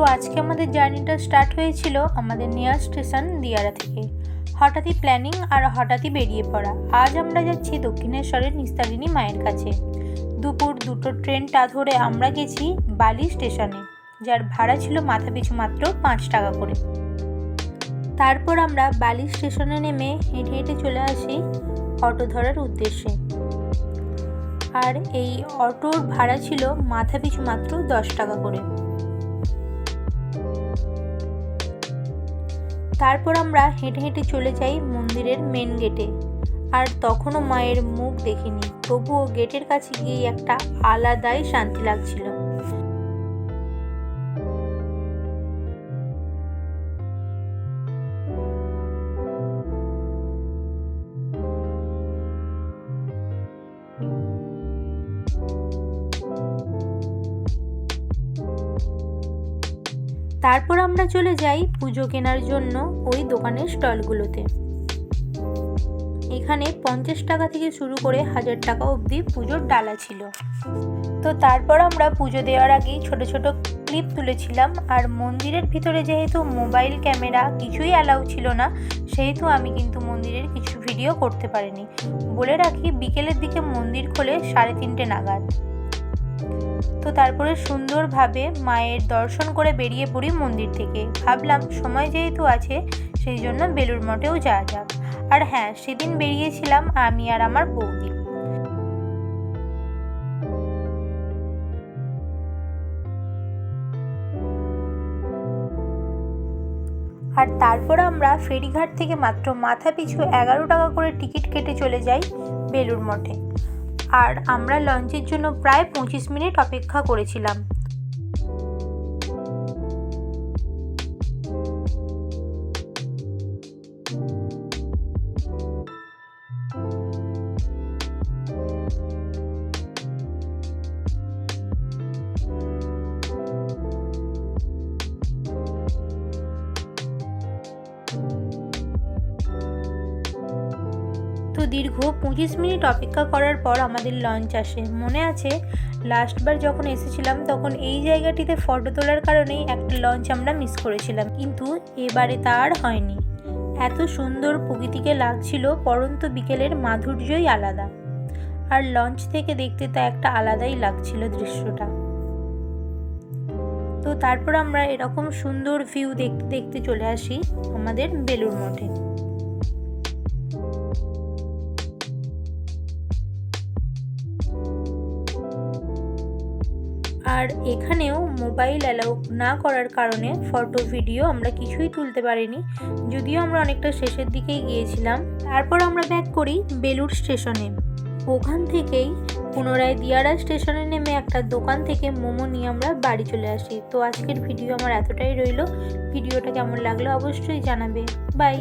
তো আজকে আমাদের জার্নিটা স্টার্ট হয়েছিল আমাদের নিয়ার স্টেশন দিয়ারা থেকে। হঠাৎই প্ল্যানিং আর হঠাৎই বেরিয়ে পড়া। আজ আমরা যাচ্ছি দক্ষিণেশ্বরের নিস্তারিণী মায়ের কাছে। দুপুর দুটো ট্রেনটা ধরে আমরা গেছি বালি স্টেশনে যার ভাড়া ছিল মাথা পিছু মাত্র পাঁচ টাকা করে। তারপর আমরা বালি স্টেশনে নেমে হেঁটে হেঁটে চলে আসি অটো ধরার উদ্দেশ্যে। আর এই অটোর ভাড়া ছিল মাথা পিছু মাত্র দশ টাকা করে। তারপর আমরা হেঁটে হেঁটে চলে যাই মন্দিরের মেন গেটে আর তখনও মায়ের মুখ দেখিনি, তবুও গেটের কাছে গিয়ে একটা আলাদাই শান্তি লাগছিল। তারপর আমরা চলে যাই পুজো কেনার জন্য ওই দোকানের স্টলগুলোতে। এখানে পঞ্চাশ টাকা থেকে শুরু করে হাজার টাকা অবধি পুজোর ডালা ছিল। তো তারপর আমরা পুজো দেওয়ার আগেই ছোট ছোট ক্লিপ তুলেছিলাম। আর মন্দিরের ভিতরে যেহেতু মোবাইল ক্যামেরা কিছুই অ্যালাউ ছিল না, সেহেতু আমি কিন্তু মন্দিরের কিছু ভিডিও করতে পারিনি। বলে রাখি, বিকেলের দিকে মন্দির খোলে সাড়ে তিনটে নাগাদ। তো তারপরে সুন্দরভাবে মায়ের দর্শন করে বেরিয়ে পড়ি মন্দির থেকে। ভাবলাম সময় যেহেতু আছে, সেই জন্য বেলুর মঠেও যাওয়া যাক। আর হ্যাঁ সেদিন বেরিয়েছিলাম আমি আর আমার বৌদি। আর তারপর আমরা ফেরিঘাট থেকে মাত্র মাথা পিছু এগারো টাকা করে টিকিট কেটে চলে যাই বেলুর মঠে। আর আমরা লঞ্চের জন্য প্রায় পঁচিশ মিনিট অপেক্ষা করেছিলাম। তো দীর্ঘ পঁচিশ মিনিট অপেক্ষা করার পর আমাদের লঞ্চ আসে। মনে আছে লাস্টবার যখন এসেছিলাম, তখন এই জায়গাটিতে ফটো তোলার কারণেই একটা লঞ্চ আমরা মিস করেছিলাম। কিন্তু এবারে তা আর হয়নি। এত সুন্দর প্রকৃতিকে লাগছিল, পরন্ত বিকেলের মাধুর্যই আলাদা। আর লঞ্চ থেকে দেখতে তা একটা আলাদাই লাগছিল দৃশ্যটা। তো তারপর আমরা এরকম সুন্দর ভিউ দেখতে দেখতে চলে আসি আমাদের বেলুর মঠে। আর এখানেও মোবাইল অ্যালাউ না করার কারণে ফটো, ভিডিও আমরা কিছুই তুলতে পারিনি। যদিও আমরা অনেকটা শেষের দিকেই গিয়েছিলাম। তারপর আমরা ব্যাক করি বেলুর স্টেশনে। ওখান থেকেই পুনরায় দিয়ারা স্টেশনে নেমে একটা দোকান থেকে মোমো নিয়ে আমরা বাড়ি চলে আসি। তো আজকের ভিডিও আমার এতটাই রইল। ভিডিওটা কেমন লাগল অবশ্যই জানাবে। বাই।